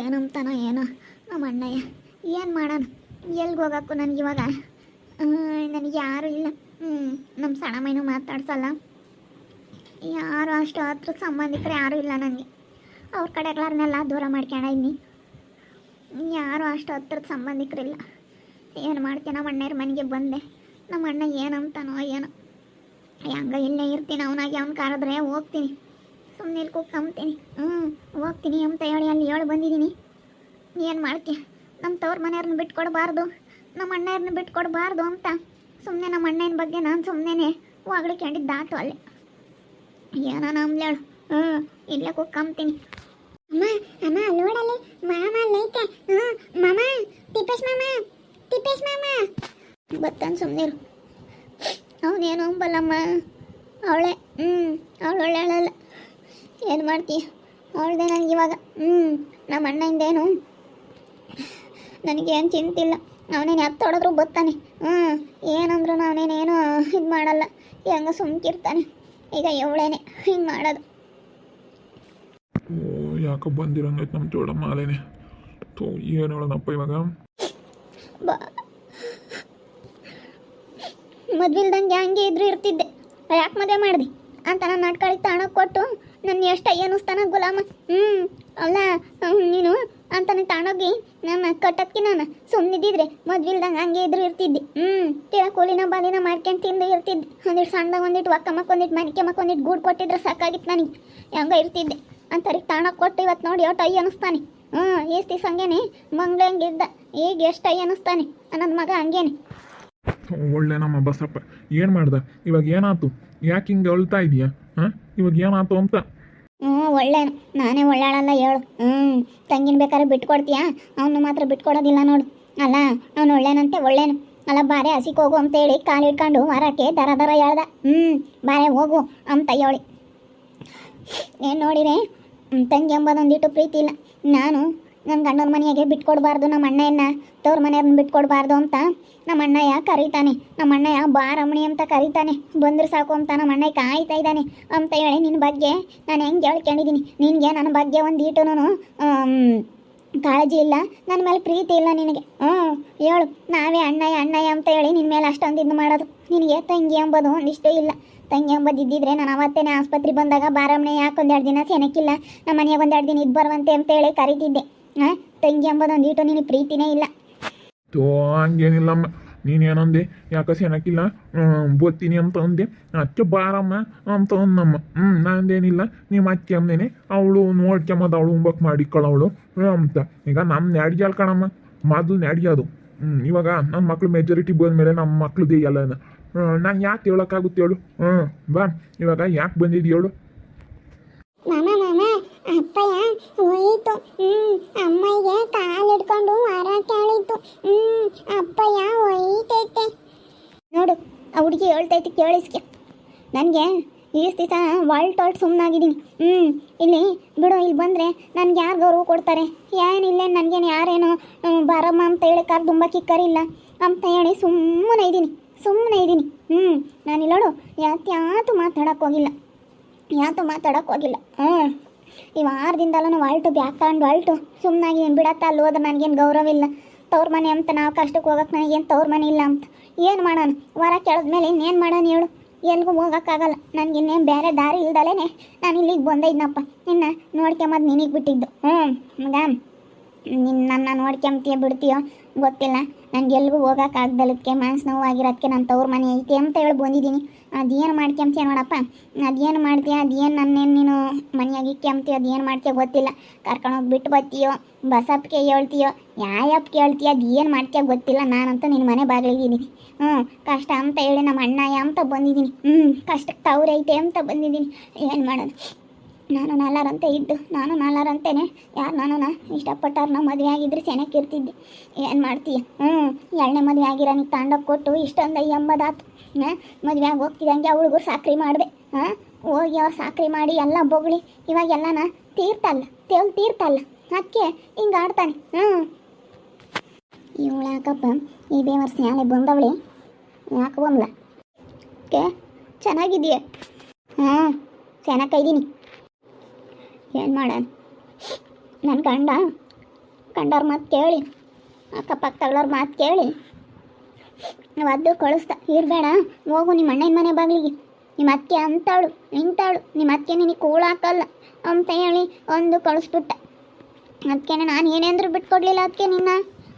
ಏನಂತಾನೋ ಏನೋ. ನಮ್ಮ ಅಣ್ಣಯ್ಯ, ಏನು ಮಾಡೋಣ? ಎಲ್ಲಿಗೆ ಹೋಗಕ್ಕೂ ನನಗಿವಾಗ ನನಗೆ ಯಾರೂ ಇಲ್ಲ. ಹ್ಞೂ ನಮ್ಮ ಸಣ್ಣಮ್ಮನೂ ಮಾತಾಡ್ಸಲ್ಲ. ಯಾರು ಅಷ್ಟು ಹತ್ರ ಸಂಬಂಧಿಕರು ಯಾರೂ ಇಲ್ಲ ನನಗೆ ಅವ್ರ ಕಡೆ ಕಡೆಗಳನ್ನೆಲ್ಲ ದೂರ ಮಾಡ್ಕೊಂಡಿದ್ದೀನಿ ಯಾರು ಅಷ್ಟು ಹತ್ರದ ಸಂಬಂಧಿಕರಿಲ್ಲ ಏನು ಮಾಡ್ತೀನಿ ನಮ್ಮ ಅಣ್ಣರ ಮನೆಗೆ ಬಂದೆ. ನಮ್ಮ ಅಣ್ಣ ಏನಂತಾನೋ ಏನೋ. ಹಂಗ ಇಲ್ಲೇ ಇರ್ತೀನಿ, ಅವನಾಗಿ ಅವ್ನು ಕರೆದ್ರೆ ಹೋಗ್ತೀನಿ. ಸುಮ್ಮನೆ ಇಲ್ಲಿ ಕೂತ್ಕೊಂತೀನಿ ಹ್ಞೂ ಹೋಗ್ತೀನಿ ಅಂತ ಹೇಳಿ ಅಲ್ಲಿ ಹೇಳಿ ಬಂದಿದ್ದೀನಿ. ಏನು ಮಾಡ್ತೀಯ ನಮ್ಮ ತವ್ರ ಮನೆಯವ್ರನ್ನ ಬಿಟ್ಕೊಡ್ಬಾರ್ದು. ನಮ್ಮ ಅಣ್ಣವ್ರನ್ನ ಬಿಟ್ಕೊಡಬಾರ್ದು ಅಂತ. ಸುಮ್ಮನೆ ನಮ್ಮ ಅಣ್ಣನ ಬಗ್ಗೆ ನಾನು ಸುಮ್ಮನೆ ಹೊಗಳಿಕೊಂಡಿದ್ದಾತು ಅಲ್ಲಿ. ಏನೋ ನಮ್ಲೇಳು ಹ್ಞೂ ಇಲ್ಲೇ ಕೂಗ್ಕಂಬ್ತೀನಿ ಅಮ್ಮ ಅಮ್ಮ ನೋಡಲ್ಲಿ ಮಾಮ ಅಲ್ಲೈತೆ ಹ್ಞೂ ಮಾಮ ತಿಪ್ಪೇಶ್ ಮಾಮ ತಿಪ್ಪೇಶ್ ಮಾಮ. ಬತ್ತಾನ ಸುಮ್ಮನಿರು ಅವನೇನು ಅಂಬಲ್ಲಮ್ಮ ಅವಳೆ ಹ್ಞೂ ಅವಳು ಒಳ್ಳೆಯಳಲ್ಲ ಏನು ಮಾಡ್ತೀಯ ಅವ್ರದ್ದೇ ನನಗೆ ಇವಾಗ ಹ್ಞೂ ನಮ್ಮ ಅಣ್ಣಂದೇನು ನನಗೇನು ಚಿಂತಿಲ್ಲ. ಅವನೇನು ಎತ್ತೊಡೆದ್ರು ಬತ್ತಾನೆ ಹ್ಞೂ ಏನಂದ್ರು ಅವನೇನೇನು ಇದು ಮಾಡಲ್ಲ. ಹೆಂಗ ಸುಮ್ಕಿರ್ತಾನೆ. ಈಗ ಎವಳೇನೆ ಹಿಂಗೆ ಮಾಡೋದು. ಓ ಯಾಕೆ ಬಂದಿರಂಗೈತೆ ನಮ್ಮ ಚೋಡಮ್ಮ ಅಲೇನೆ. ತೋ ಏನು ಹೇಳೋಣಪ್ಪ ಇವಾಗ? ಬಾ. ಮದ್ವಿಲ್ದಂಗೆ ಹಂಗೆ ಇದ್ರು ಇರ್ತಿದ್ದೆ. ಯಾಕೆ ಮದುವೆ ಮಾಡಿದೆ? ಅಂತ ನಾನು ನಾಟ್ಕಳಿಗೆ ತಾಣಕ್ಕೆ ಕೊಟ್ಟು ನನ್ನ ಎಷ್ಟು ಅಯ್ಯನಿಸ್ತಾನ ಗುಲಾಮ? ಹ್ಞೂ ಅಲ್ಲ ನೀನು ಅಂತ ತಾಣೋಗಿ ನನ್ನ ಕಟ್ಟಕ್ಕೆ ನಾನು ಸುಮ್ಮನಿದ್ದಿದ್ರೆ ಮದ್ವಿಲ್ದಂಗೆ ಹಂಗೆ ಇದ್ರು ಇರ್ತಿದ್ದೆ. ಹ್ಞೂ ತೀರಾ ಕೂಲಿನ ಬಾಲಿನ ಮಾಡ್ಕೊಂಡು ತಿಂದು ಇರ್ತಿದ್ದೆ. ಒಂದಿಟ್ಟು ಸಣ್ಣದಾಗ ಒಂದಿಟ್ಟು ಒಕ್ಕ ಮಕ್ಕೊಂದಿಟ್ಟು ಮನಿಕೆ ಮಕ್ಕೊಂದಿಟ್ಟು ಗೂಡು ಕೊಟ್ಟಿದ್ರೆ ಸಾಕಾಗಿತ್ತು ನನಗೆ. ಹೆಂಗ ಇರ್ತಿದ್ದೆ? ಅಂತರಿಗೆ ತಾಣಕ್ಕೆ ಕೊಟ್ಟು ಇವತ್ತು ನೋಡಿ ಒಟ್ಟು ಅಯ್ಯ ಅನಿಸ್ತಾನೆ ಹ್ಞೂ ಎಷ್ಟು ದಿವಸ ಹಂಗೇನೆ ಮಂಗ್ಳ ಈಗ ಎಷ್ಟು ಅಯ್ಯ ಅನಿಸ್ತಾನೆ ನನ್ನ ಮಗ ಹಂಗೇನೆ. ಒಳ್ಳೆ ನಮ್ಮ ಬಸಪ್ಪ, ಏನು ಮಾಡ್ದೆ? ಇವಾಗ ಏನಾಯ್ತು ಯಾಕೆ ಹಿಂಗೆ ಅಳ್ತಾ ಇದೆಯಾ? ಹಾಂ? ಇವಾಗ ಏನಾಯ್ತು ಅಂತ? ಹ್ಞೂ, ಒಳ್ಳೆ. ನಾನೇ ಒಳ್ಳಾಳಲ್ಲ ಹೇಳು. ಹ್ಞೂ, ತಂಗಿನ ಬೇಕಾದ್ರೆ ಬಿಟ್ಕೊಡ್ತೀಯಾ? ಅವನು ಮಾತ್ರ ಬಿಟ್ಕೊಡೋದಿಲ್ಲ ನೋಡು. ಅಲ್ಲ, ಅವನು ಒಳ್ಳೇನಂತೆ, ಒಳ್ಳೇನು. ಅಲ್ಲ, ಬಾರೆ ಹಸಿಗೆ ಹೋಗು ಅಂತೇಳಿ ಕಾಲು ಇಟ್ಕೊಂಡು ವಾರಕ್ಕೆ ದರ ದರ ಹೇಳ್ದ. ಹ್ಞೂ, ಬಾರೆ ಹೋಗು ಅಂತ ಹೇಳಿ. ಏನು ನೋಡಿರೆ? ತಂಗಿ ಎಂಬುದೊಂದಿಟ್ಟು ಪ್ರೀತಿ ಇಲ್ಲ. ನಾನು ನನ್ನ ಗಂಡನ ಮನೆಯಾಗೆ ಬಿಟ್ಕೊಡ್ಬಾರ್ದು ನಮ್ಮ ಅಣ್ಣಯ್ಯನ ತವ್ರ ಮನೆಯವ್ರನ್ನ ಬಿಟ್ಕೊಡ್ಬಾರ್ದು ಅಂತ ನಮ್ಮ ಅಣ್ಣಯ್ಯ ಕರೀತಾನೆ. ನಮ್ಮ ಅಣ್ಣಯ್ಯ ಬಾ ರಮಣಿ ಅಂತ ಕರೀತಾನೆ. ಬಂದ್ರೆ ಸಾಕು ಅಂತ ನಮ್ಮ ಅಣ್ಣಯ್ಯ ಕಾಯ್ತಾ ಇದ್ದಾನೆ. ಅಂತ ಹೇಳಿ ನಿನ್ನ ಬಗ್ಗೆ ನಾನು ಹೆಂಗೆ ಹೇಳ್ಕೊಂಡಿದ್ದೀನಿ ನಿನಗೆ ನನ್ನ ಬಗ್ಗೆ ಒಂದು ಈಟುನು ಕಾಳಜಿ ಇಲ್ಲ. ನನ್ನ ಮೇಲೆ ಪ್ರೀತಿ ಇಲ್ಲ ನಿನಗೆ. ಹ್ಞೂ, ಹೇಳು. ನಾವೇ ಅಣ್ಣಯ್ಯ ಅಣ್ಣಯ್ಯ ಅಂತ ಹೇಳಿ ನಿನ್ನ ಮೇಲೆ ಅಷ್ಟೊಂದು ಇದು ಮಾಡೋದು. ನಿನಗೆ ತಂಗಿ ಎಂಬುದು ಒಂದಿಷ್ಟೇ ಇಲ್ಲ. ತಂಗಿ ಎಂಬುದು ಇದ್ದಿದ್ರೆ ನಾನು ಅವತ್ತೇನೆ ಆಸ್ಪತ್ರೆ ಬಂದಾಗ ಬಾರಮ್ಮನೆ ಯಾಕೆ ಒಂದೆರಡು ದಿನ ಸೆನಕ್ಕಿಲ್ಲ ನಮ್ಮ ಮನೆಯಾಗ ಒಂದೆರಡು ದಿನ ಇದು ಬರುವಂತೆ ಅಂತ ಹೇಳಿ ಕರೀತಿದ್ದೆ. ಹಾಂ ತಂಗಿ ಎಂಬುದೊಂದು ಇಟ್ಟು ನಿನಗೆ ಪ್ರೀತಿನೇ ಇಲ್ಲ. ತೋ ಹಂಗೇನಿಲ್ಲಮ್ಮ ನೀನೇನಂದೆ? ಯಾಕೆ ಸೆನಕ್ಕಿಲ್ಲ ಬೋತೀನಿ ಅಂತ ಅಂದೆ. ಅಕ್ಕೆ ಬಾರಮ್ಮ ಅಂತ ಅಂದಮ್ಮ. ಹ್ಞೂ ನಂದೇನಿಲ್ಲ. ನಿಮ್ಮ ಅಕ್ಕೆ ಅಂದೇನೆ. ಅವಳು ನೋಡ್ಕೊಂಬದು ಅವಳು ಉಂಬಕ್ ಮಾಡಿಕೊಳ್ಳವಳು ಅಂತ. ಈಗ ನಮ್ಮ ನ್ಯಾಡಿಗೆ ಕಣಮ್ಮ. ಮೊದಲು ಅದು. ಹ್ಞೂ ಇವಾಗ ನನ್ನ ಮಕ್ಳು ಮೆಜಾರಿಟಿ ಬಂದಮೇಲೆ ನಮ್ಮ ಮಕ್ಳದ್ದು ಎಲ್ಲ ನಾನು ಯಾಕೆ ಹೇಳೋಕ್ಕಾಗುತ್ತೆ ಹೇಳು? ಹ್ಞೂ ಬಾ. ಇವಾಗ ಯಾಕೆ ಬಂದಿದ್ದು ಹೇಳು? ಅಪ್ಪಯ್ಯ, ಹೋಯಿತು. ಹ್ಞೂ ಅಮ್ಮಯ್ಯ ಕಾಲು ಹಿಡ್ಕೊಂಡು ಕೇಳಿತು ಹ್ಞೂ ಅಪ್ಪಯ್ಯ ಹೋಯ್ತೈತೆ. ನೋಡು, ಆ ಹುಡುಗಿ ಹೇಳ್ತೈತಿ ಕೇಳಿಸ್ಕೆ. ನನಗೆ ಈಸ್ ದಿವಸ ವಾಲ್ಟ್ ಹೊಲ್ಟ್ ಸುಮ್ಮನಾಗಿದ್ದೀನಿ ಹ್ಞೂ ಇಲ್ಲಿ ಬಿಡು, ಇಲ್ಲಿ ಬಂದರೆ ನನಗೆ ಯಾರು ಗೌರವ ಕೊಡ್ತಾರೆ? ಏನಿಲ್ಲ ನನಗೇನು ಯಾರೇನು ಬಾರಮ್ಮ ಅಂತ ಹೇಳಿ ಕಾರ್ ತುಂಬ ಕಿಕ್ಕರಿಲ್ಲ ಅಂತ ಹೇಳಿ ಸುಮ್ಮನೆ ಇದ್ದೀನಿ. ಸುಮ್ಮನೆ ಇದ್ದೀನಿ. ಹ್ಞೂ ನಾನಿಲ್ಲ ನೋಡು ಯಾತ್ಯಾತು ಮಾತಾಡೋಕ್ಕೋಗಿಲ್ಲ ಯಾತು ಮಾತಾಡೋಕೆ ಹೋಗಿಲ್ಲ. ಹ್ಞೂ ವಾರದಿಂದಲೂ ಅಲ್ಟು ಬ್ಯಾಕ್ ತಗೊಂಡು ವಾಲ್ಟು ಸುಮ್ಮನಾಗಿ ಬಿಡತ್ತ? ಅಲ್ಲಿ ಹೋದ್ರೆ ನನಗೇನು ಗೌರವ ಇಲ್ಲ. ತವ್ರ ಮನೆ ಅಂತ ನಾವು ಕಷ್ಟಕ್ಕೆ ಹೋಗಕ್ಕೆ ನನಗೇನು ತವ್ರ ಮನೆ ಇಲ್ಲ ಅಂತ. ಏನು ಮಾಡೋಣ ವರ ಕೇಳಿದ್ಮೇಲೆ ಇನ್ನೇನು ಮಾಡೋಣ ಹೇಳು? ಎಲ್ಲಿಗೂ ಹೋಗೋಕ್ಕಾಗಲ್ಲ. ನನಗೆ ಇನ್ನೇನು ಬೇರೆ ದಾರಿ ಇಲ್ದಲೇ ನಾನು ಇಲ್ಲಿಗೆ ಬಂದಿದ್ನಪ್ಪ. ನಿನ್ನ ನೋಡ್ಕೊಂಬದು ನಿನಗೆ ಬಿಟ್ಟಿದ್ದು. ಹ್ಞೂ ಮಗ. ನಿನ್ನ ನೋಡ್ಕೊಂತೀಯ ಬಿಡ್ತೀಯೋ? ಗೊತ್ತಿಲ್ಲ. ನನಗೆ ಎಲ್ಗೂ ಹೋಗೋಕ್ಕಾಗ್ದಲದಕ್ಕೆ ಮನಸ್ಸು ನೋವಾಗಿರೋದಕ್ಕೆ ನನ್ನ ತವ್ರ ಮನೆ ಐತಿ ಅಂತ ಹೇಳಿ ಬಂದಿದ್ದೀನಿ. ಅದೇನು ಮಾಡ್ಕೊಂತೀಯ ನೋಡಪ್ಪ? ಅದೇನು ಮಾಡ್ತೀಯ? ಅದೇನು ನನ್ನೇನು ನೀನು ಮನೆಯಾಗಿ ಕೆಂಪ್ತೀಯ ಅದೇನು ಮಾಡ್ತೀಯ ಗೊತ್ತಿಲ್ಲ. ಕರ್ಕೊಂಡೋಗಿ ಬಿಟ್ಟು ಬರ್ತೀಯೋ ಬಸಪ್ಗೆ ಹೇಳ್ತೀಯೋ ಯಾಯಪ್ಪ ಕೇಳ್ತೀಯ? ಅದೇನು ಮಾಡ್ತೀಯ ಗೊತ್ತಿಲ್ಲ. ನಾನಂತೂ ನಿನ್ನ ಮನೆ ಬಾಗಿಲಿದ್ದೀನಿ ಹ್ಞೂ ಕಷ್ಟ ಅಂತ ಹೇಳಿ ನಮ್ಮ ಅಣ್ಣಯ್ಯ ಅಂತ ಬಂದಿದ್ದೀನಿ ಹ್ಞೂ ಕಷ್ಟಕ್ಕೆ ತವ್ರೈತೆ ಅಂತ ಬಂದಿದ್ದೀನಿ ಏನು ಮಾಡೋದು? ನಾನು ನಾಲಾರಂತೆ ಇದ್ದು, ನಾನು ನಾಲಾರಂತೆನೆ ಯಾರು ನಾನು ಇಷ್ಟಪಟ್ಟಾರ ಮದುವೆ ಆಗಿದ್ರೆ ಚೆನ್ನಾಗಿರ್ತಿದ್ದೆ ಏನು ಮಾಡ್ತೀಯ? ಹ್ಞೂ ಎರಡನೇ ಮದುವೆ ಆಗಿರೋ ನೀ ತಾಂಡೋಗಿ ಕೊಟ್ಟು ಇಷ್ಟೊಂದು ಎಂಬದಾತು ಹಾಂ? ಮದುವೆ ಆಗಿ ಹೋಗ್ತಿದ್ದಂಗೆ ಹುಡುಗರು ಸಾಕ್ರಿ ಮಾಡಿದೆ, ಹಾಂ? ಹೋಗಿ ಅವ್ರು ಸಾಕ್ರಿ ಮಾಡಿ ಎಲ್ಲ ಬೊಗಳಿ, ಇವಾಗ ಎಲ್ಲನ ತೀರ್ತಲ್ಲ ತೇಲ್ ತೀರ್ತಲ್ಲ ಅದಕ್ಕೆ ಹಿಂಗೆ ಆಡ್ತಾನೆ ಹ್ಞೂ ಇವಳು ಯಾಕಪ್ಪ ಈ ಬೇವರ್ ಯಾಳೆ ಬಂದವಳೆ, ಯಾಕೆ ಬಂದ್ಲ? ಓಕೆ ಚೆನ್ನಾಗಿದೆಯಾ ಹಾಂ ಚೆನ್ನಾಗಿದ್ದೀನಿ ಏನು ಮಾಡೋಣ ನನ್ನ ಗಂಡ ಕಂಡವ್ರ ಮಾತು ಕೇಳಿ. ಅಕ್ಕಪಕ್ಕದವ್ರ ಮಾತು ಕೇಳಿ. ಅದು ಕಳಿಸ್ತಾ. ಇರಬೇಡ ಹೋಗು ನಿಮ್ಮ ಅಣ್ಣನ ಮನೆ ಬಾಗಿಲಿಗೆ. ನಿಮ್ಮ ಅತ್ತೆ ಅಂತಾಳು ಇಂತಾಳು ನಿಮ್ಮ ಅತ್ತೆ ನಿನಗೆ ಕೂಳಾಕಲ್ಲ ಅಂತ ಹೇಳಿ ಒಂದು ಕಳಿಸ್ಬಿಟ್ಟ. ಅದಕ್ಕೆ ನಾನು ಏನೇಂದ್ರೂ ಬಿಟ್ಕೊಡ್ಲಿಲ್ಲ ಅದಕ್ಕೆ ನಿನ್ನ.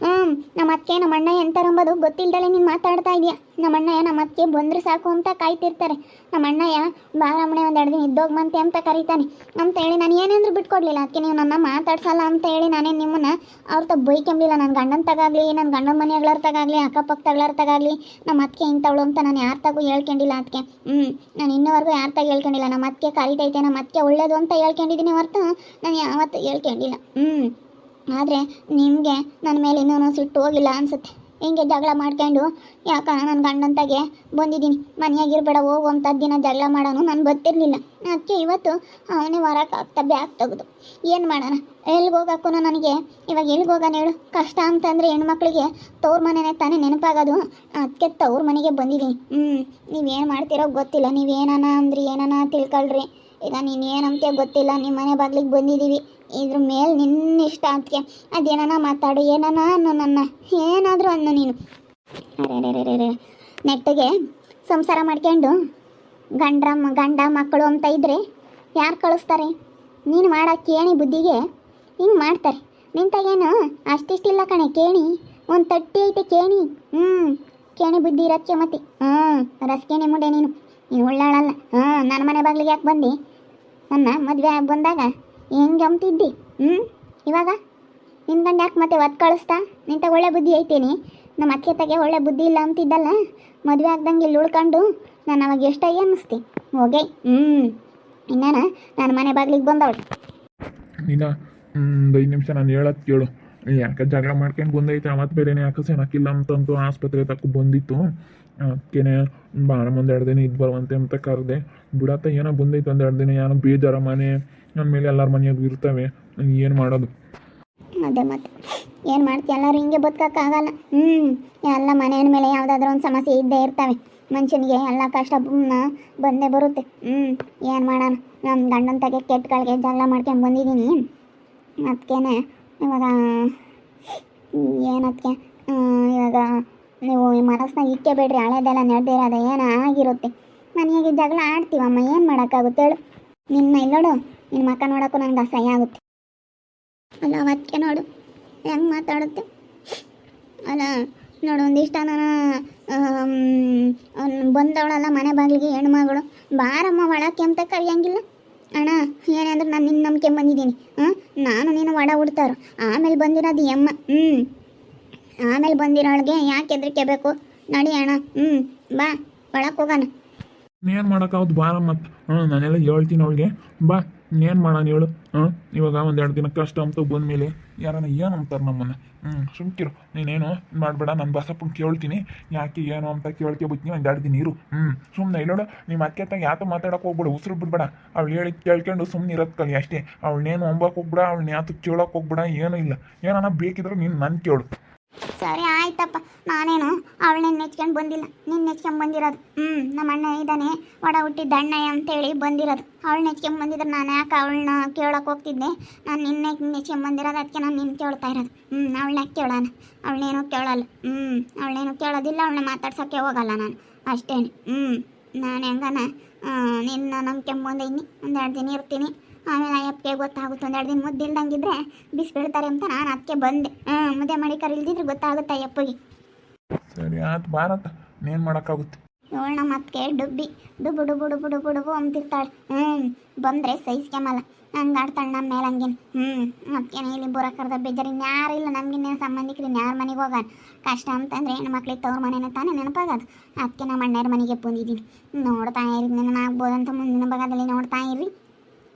ಹ್ಞೂ ನಮ್ಮ ಅತ್ತೆ ನಮ್ಮ ಅಣ್ಣ ಎಂತಾರಂಬೋದು ಗೊತ್ತಿಲ್ದಲೆ ನೀನು ಮಾತಾಡ್ತಾ ಇದೀಯ ನಮ್ಮ ಅಣ್ಣಯ್ಯ ನಮ್ಮ ಅತ್ತೆ ಬಂದ್ರೆ ಸಾಕು ಅಂತ ಕಾಯ್ತಿರ್ತಾರೆ. ನಮ್ಮ ಅಣ್ಣಯ್ಯ ಬಾರಮ್ಮಣೆ ಒಂದು ಎರಡು ದಿನ ಇದ್ದೋಗ್ಮಂತೆ ಅಂತ ಕರೀತಾನೆ. ಅಂತ ಹೇಳಿ ನಾನು ಏನೇಂದ್ರೂ ಬಿಟ್ಕೊಡ್ಲಿಲ್ಲ. ಅದಕ್ಕೆ ನೀವು ನನ್ನ ಮಾತಾಡ್ಸಲ್ಲ ಅಂತ ಹೇಳಿ ನಾನೇ ನಿಮ್ಮನ್ನ ಅವ್ರ ತ ಬೈಕೊಂಬಿಲ್ಲ. ನನ್ನ ಗಂಡನ ತಗಾಗ್ಲಿ ನನ್ನ ಗಂಡನ ಮನೆಗಳವ್ರ ತಗಾಗ್ಲಿ, ಅಕ್ಕಪಕ್ಕ ತಗಳವ್ರ ತಗಾಗ್ಲಿ, ನಮ್ಮ ಅತ್ತೆ ಇಂಥವಳು ಅಂತ ನಾನು ಯಾರ ತಗೂ ಹೇಳ್ಕೊಂಡಿಲ್ಲ ಅದಕ್ಕೆ ಹ್ಞೂ ನಾನು ಇನ್ನವರೆಗೂ ಯಾರ ತಗ ಹೇಳ್ಕೊಂಡಿಲ್ಲ. ನಮ್ಮ ಅತ್ತೆ ಕರಿತೈತೆ, ನಮ್ಮ ಅತ್ತೆ ಒಳ್ಳೇದು ಅಂತ ಹೇಳ್ಕೊಂಡಿದ್ದೀನಿ ಹೊರ್ತು ನಾನು ಯಾವತ್ತೂ ಹೇಳ್ಕೊಂಡಿಲ್ಲ. ಹ್ಞೂ ಆದರೆ ನಿಮಗೆ ನನ್ನ ಮೇಲೆ ಇನ್ನೂ ಸಿಟ್ಟು ಹೋಗಿಲ್ಲ ಅನ್ಸುತ್ತೆ. ಹಿಂಗೆ ಜಗಳ ಮಾಡ್ಕೊಂಡು, ಯಾಕ ನನ್ನ ಗಂಡಂತಾಗೆ ಬಂದಿದ್ದೀನಿ. ಮನೆಯಾಗಿರ್ಬೇಡ ಹೋಗು ಅಂತ ದಿನ ಜಗಳ ಮಾಡೋನು ನಾನು ಬರ್ತಿರ್ಲಿಲ್ಲ ಅದಕ್ಕೆ ಇವತ್ತು ಅವನೇ ಹೊರಕ್ಕಾಗ್ತಾ ಬ್ಯಾಗ್ ತೆಗೆದು. ಏನು ಮಾಡೋಣ? ಎಲ್ಲಿಗೆ ಹೋಗಕ್ಕೂ ನನಗೆ, ಇವಾಗ ಎಲ್ಲಿಗೆ ಹೋಗೋಣ ಹೇಳು? ಕಷ್ಟ ಅಂತಂದರೆ ಹೆಣ್ಮಕ್ಳಿಗೆ ತವ್ರ ಮನೆನೇ ತಾನೇ ನೆನಪಾಗೋದು. ಅದಕ್ಕೆ ತವ್ರ ಮನೆಗೆ ಬಂದಿದ್ದೀನಿ. ಹ್ಞೂ ನೀವೇನು ಮಾಡ್ತೀರೋ ಗೊತ್ತಿಲ್ಲ. ನೀವೇನಾನ ಅಂದ್ರಿ, ಏನಾನ ತಿಳ್ಕೊಳ್ರಿ. ಈಗ ನೀನು ಏನಂತ ಗೊತ್ತಿಲ್ಲ. ನಿಮ್ಮ ಮನೆ ಬಾಗ್ಲಿಗೆ ಬಂದಿದ್ದೀವಿ ಇದ್ರ ಮೇಲೆ ನಿನ್ನ ಇಷ್ಟ ಅದಕ್ಕೆ ಅದೇನಾನ ಮಾತಾಡು, ಏನಾನ ಅನ್ನೋ ನನ್ನ, ಏನಾದರೂ ಅನ್ನು ನೀನು. ಅರೆ ನೆಟ್ಟಿಗೆ ಸಂಸಾರ ಮಾಡ್ಕೊಂಡು ಗಂಡ್ರ ಮ- ಗಂಡ ಮಕ್ಕಳು ಅಂತ ಇದ್ರೆ ಯಾರು ಕಳಿಸ್ತಾರೆ? ನೀನು ಮಾಡೋ ಕೇಣಿ ಬುದ್ಧಿಗೆ ಹಿಂಗೆ ಮಾಡ್ತಾರೆ. ನಿಂತಾಗೇನು ಅಷ್ಟಿಷ್ಟಿಲ್ಲ ಕಣೆ, ಕೇಣಿ. ಒಂದು ತಟ್ಟಿ ಐತೆ ಕೇಣಿ. ಹ್ಞೂ ಕೇಣಿ ಬುದ್ಧಿ ಇರೋಕ್ಕೆ ಮತ್ತೆ. ಹ್ಞೂ ರಸ್ಕೇಣಿ ಮುಂಡೆ ನೀನು. ನೀನು ಉಳ್ಳಾಳಲ್ಲ ಹ್ಞೂ ನನ್ನ ಮನೆ ಬಾಗ್ಲಿಗೆ ಯಾಕೆ ಬಂದು? ನನ್ನ ಮದುವೆ ಆಗಿ ಬಂದಾಗ ಹೆಂಗೆ ಅಂತಿದ್ದಿ ಹ್ಞೂ ಇವಾಗ? ನಿನ್ನ ಗಂಡ ಯಾಕೆ ಮತ್ತೆ ಒತ್ತು ಕಳಿಸ್ತಾ? ನಿಂತ ಒಳ್ಳೆ ಬುದ್ಧಿ ಐತೇನಿ. ನಮ್ಮ ಅಕ್ಕಿ ತಗೆ ಒಳ್ಳೆ ಬುದ್ಧಿ ಇಲ್ಲ ಅಂತಿದ್ದಲ್ಲ? ಮದುವೆ ಆಗ್ದಂಗೆ ಇಲ್ಲಿ ಉಳ್ಕೊಂಡು ನಾನು ಅವಾಗ ಎಷ್ಟಾಗಿ ಅನ್ನಿಸ್ತಿ? ಹೋಗೇ. ಹ್ಞೂ ಇನ್ನೇನ? ನಾನು ಮನೆ ಬಾಗ್ಲಿಗೆ ಬಂದವಳು. ನಿನ್ನ ಒಂದು ಐದು ನಿಮಿಷ ನಾನು ಹೇಳೋದು ಕೇಳು. ಯಾಕೆ ಜಗಳ ಮಾಡ್ಕೊಂಡು ಬಂದೈತೆ? ಅವತ್ತು ಬೇರೆ ಯಾಕೆ ಸೇನಾಕಿಲ್ಲ ಅಂತಂತೂ ಆಸ್ಪತ್ರೆ ತಕ್ಕ ಬಂದಿತ್ತು. ಅದಕ್ಕೇನೆ ಭಾಳ ಮುಂದೆ ಎರಡು ದಿನ ಇದ್ದು ಬರುವಂತೆ ಅಂತ ಕರೆದೆ. ಬಿಡತ್ತ ಏನೋ ಬಂದೈತೆ ಒಂದು ಎರಡು ದಿನ ಏನೋ ಬೇಜಾರ ಮನೆ ನನ್ನ ಮೇಲೆ ಎಲ್ಲರ ಮನೆಯಾಗ ಇರ್ತವೆ ಏನು ಮಾಡೋದು? ಅದೇ ಮತ್ತೆ. ಏನು ಮಾಡ್ತೀಯ ಎಲ್ಲರೂ ಹಿಂಗೆ ಬದುಕೋಕ್ಕಾಗಲ್ಲ ಹ್ಞೂ ಎಲ್ಲ ಮನೆಯ ಮೇಲೆ ಯಾವುದಾದ್ರೂ ಒಂದು ಸಮಸ್ಯೆ ಇದ್ದೇ ಇರ್ತವೆ. ಮನುಷ್ಯನಿಗೆ ಎಲ್ಲ ಕಷ್ಟ ಬಂದೇ ಬರುತ್ತೆ. ಹ್ಞೂ ಏನು ಮಾಡೋಣ? ನಮ್ಮ ಗಂಡನ ತಗೆ ಕೆಟ್ಟಗಳಿಗೆ ಜಗಳ ಮಾಡ್ಕೊಂಡು ಬಂದಿದ್ದೀನಿ ಅದಕ್ಕೇನೆ ಇವಾಗ ಏನದಕ್ಕೆ ಇವಾಗ ನೀವು ಈ ಮನಸ್ಸನ್ನ ಇಕ್ಕೆ ಬೇಡ್ರಿ, ಹಳೆದೆಲ್ಲ ನಡೆದಿರೋದು, ಏನೋ ಆಗಿರುತ್ತೆ. ಮನೆಯಾಗೆ ಜಗಳ ಆಡ್ತೀವಮ್ಮ, ಏನು ಮಾಡೋಕ್ಕಾಗುತ್ತೆ ಹೇಳು. ನಿನ್ನ ಇಲ್ಲೋಡು ನಿನ್ನ ಮಕ್ಕ ನೋಡೋಕ್ಕೂ ನನಗೆ ಅಸಹ್ಯ ಆಗುತ್ತೆ. ಅಲ್ಲ, ಅವತ್ತಿಗೆ ನೋಡು, ಹೆಂಗೆ ಮಾತಾಡುತ್ತೆ? ಅಲ್ಲ, ನೋಡು, ಒಂದಿಷ್ಟ ನಾನು ಬಂದವಳಲ್ಲ, ಮನೆ ಬಾಗಿಲಿಗೆ ಹೆಣ್ಮಗಳು. ಬಾರಮ್ಮ, ಒಳಕ್ಕೆ ಅಂತ ಕರಿಯಂಗಿಲ್ಲ. ಅಣ್ಣ ಏನಂದ್ರೆ ನಾನು ನಿನ್ನ ನಂಬಿಕೆ ಬಂದಿದ್ದೀನಿ. ಹಾಂ? ನಾನು ನೀನು ಒಡ ಹುಡ್ತಾರೋ ಆಮೇಲೆ ಬಂದಿರೋದು ಎಮ್ಮ. ಹ್ಞೂ ಆಮೇಲೆ ಬಂದಿರೋಳಿಗೆ ಯಾಕೆ ಹೆದರಿಕೆ ಬೇಕು ನಡಿ ಅಣ್ಣ. ಹ್ಞೂ ಬಾ ಒಳಕ್ಕೆ ಹೋಗೋಣ. ಏನು ಮಾಡೋಕ್ಕಾವ್ದು ಬಾರ ಮತ್ತು ಹಾಂ ನಾನೆಲ್ಲ ಹೇಳ್ತೀನಿ ಅವಳಿಗೆ. ಬಾ ಏನು ಮಾಡೋಣ ಹೇಳು. ಹ್ಮ್, ಇವಾಗ ಒಂದ್ ಎರಡು ದಿನ ಕಷ್ಟ ಅಂತ ಬಂದಮೇಲೆ ಯಾರನ್ನ ಏನು ಅಂತಾರೆ ನಮ್ಮನ್ನ. ಹ್ಞೂ ಸುಮ್ಕಿರು. ನೀನೇನು ಮಾಡಬೇಡ, ನಾನು ಬಸಪ್ಪನ ಕೇಳ್ತೀನಿ. ಯಾಕೆ, ಏನು ಅಂತ ಕೇಳ್ಕೆ ಬಿಡ್ತೀನಿ ಒಂದು ಎರಡು ದಿನ ಇರು. ಹ್ಞೂ ಸುಮ್ಮನೆ ಇಲ್ಲೋಡು ನಿಮ್ಮ ಅತ್ತೆ ಯಾತ ಮಾತಾಡಕ್ಕೆ ಹೋಗ್ಬೇಡ, ಉಸಿರು ಬಿಡ್ಬೇಡ. ಅವ್ಳು ಹೇಳಿ ಕೇಳ್ಕೊಂಡು ಸುಮ್ಮನೆ ಇರೋದು ಕಲಿ ಅಷ್ಟೇ. ಅವಳನ್ನೇನು ಒಂಬಕ್ಕೆ ಹೋಗ್ಬಿಡ ಅವಳನ್ನ ಯಾತು ಕೇಳೋಕೆ ಹೋಗ್ಬೇಡ, ಏನೂ ಇಲ್ಲ. ಏನಾನ ಬೇಕಿದ್ರು ನೀನು ನನ್ನ ಕೇಳು. ಸರಿ ಆಯ್ತಪ್ಪ. ನಾನೇನು ಅವಳನ್ನ ನೆಚ್ಕೊಂಡು ಬಂದಿಲ್ಲ. ನಿನ್ನ ನೆಚ್ಕೊಂಡು ಬಂದಿರೋದು. ಹ್ಞೂ ನಮ್ಮ ಅಣ್ಣ ಇದ್ದಾನೆ. ಒಡ ಹುಟ್ಟಿದ್ದ ಅಣ್ಣಯ್ಯ ಅಂತೇಳಿ ಬಂದಿರೋದು. ಅವಳು ನೆಚ್ಕೊಂಡು ಬಂದಿದ್ರೆ ನಾನು ಯಾಕೆ ಅವಳನ್ನ ಕೇಳೋಕೆ ಹೋಗ್ತಿದ್ದೆ? ನಾನು ನಿನ್ನೆ ನೆಚ್ಕೊಂಡು ಬಂದಿರೋದು, ಅದಕ್ಕೆ ನಾನು ನಿನ್ನ ಕೇಳ್ತಾ ಇರೋದು. ಹ್ಞೂ ಅವಳನ್ನ ಕೇಳೋಣ? ಅವಳನ್ನೇನು ಕೇಳಲ್ಲ. ಹ್ಞೂ ಅವಳೇನು ಕೇಳೋದಿಲ್ಲ, ಅವಳನ್ನ ಮಾತಾಡ್ಸೋಕ್ಕೆ ಹೋಗಲ್ಲ ನಾನು. ಅಷ್ಟೇ ಹ್ಞೂ ನಾನು ಹೆಂಗನ ನಿನ್ನ ನಂಬ್ಕೊಂಬಂದಿನಿ ಎರಡು ದಿನ ಇರ್ತೀನಿ. ಆಮೇಲೆ ಅಯ್ಯಪ್ಪಗೆ ಗೊತ್ತಾಗುತ್ತೆ. ಒಂದೆರಡು ದಿನ ಮುದ್ದಿಲ್ದಂಗಿದ್ರೆ ಬಿಸಿ ಬೀಳ್ತಾರೆ ಅಂತ ನಾನು ಅದಕ್ಕೆ ಬಂದೆ. ಹ್ಞೂ ಮುದ್ದೆ ಮಾಡಿ ಕರಿಲ್ದಿದ್ರೆ ಗೊತ್ತಾಗುತ್ತೆ ಅಯ್ಯಪ್ಪಗೆ. ಸರಿ ಆಯ್ತು ಬಾರತ್ತ ಏನು ಮಾಡೋಕ್ಕಾಗುತ್ತೆ? ಇವಳನ್ನ ಮತ್ತೆ ಡುಬ್ಬಿ. ಡುಬು ಡುಬು ಡುಬು ಡುಬು ಡುಬು ಅಂತಿರ್ತಾಳೆ. ಹ್ಞೂ ಬಂದರೆ ಸಹಿಸ್ಕೊಂಬಲ್ಲ ಹಂಗೆ ಆಡ್ತಾಳೆ ನಮ್ಮ ಮೇಲೆ ಹಂಗೇನು ಹ್ಞೂ ಅದಕ್ಕೇನೆ ಇಲ್ಲಿ ಬುರ ಕರ್ದ ಬೇಜಾರು. ಇನ್ಯಾರು ಇಲ್ಲ ನಮಗಿನ್ನೇನು ಸಂಬಂಧಿಕರು ಇನ್ಯಾರ ಮನೆಗೆ ಹೋಗೋಣ? ಕಷ್ಟ ಅಂತಂದರೆ ಹೆಣ್ಣು ಮಕ್ಳಿಗೆ ತವ್ರ ಮನೆನೇ ತಾನೇ ನೆನಪಾಗೋದು. ಅದಕ್ಕೆ ನಮ್ಮ ಅಣ್ಣರ ಮನೆಗೆ ಬಂದಿದ್ದೀನಿ ನೋಡ್ತಾ ಇರಿ ನೆನಪಾಗ್ಬೋದಂತ ಆಗ್ಬೋದಂತ ಮುಂದಿನ ಭಾಗದಲ್ಲಿ ನೋಡ್ತಾ ಇರ್ರಿ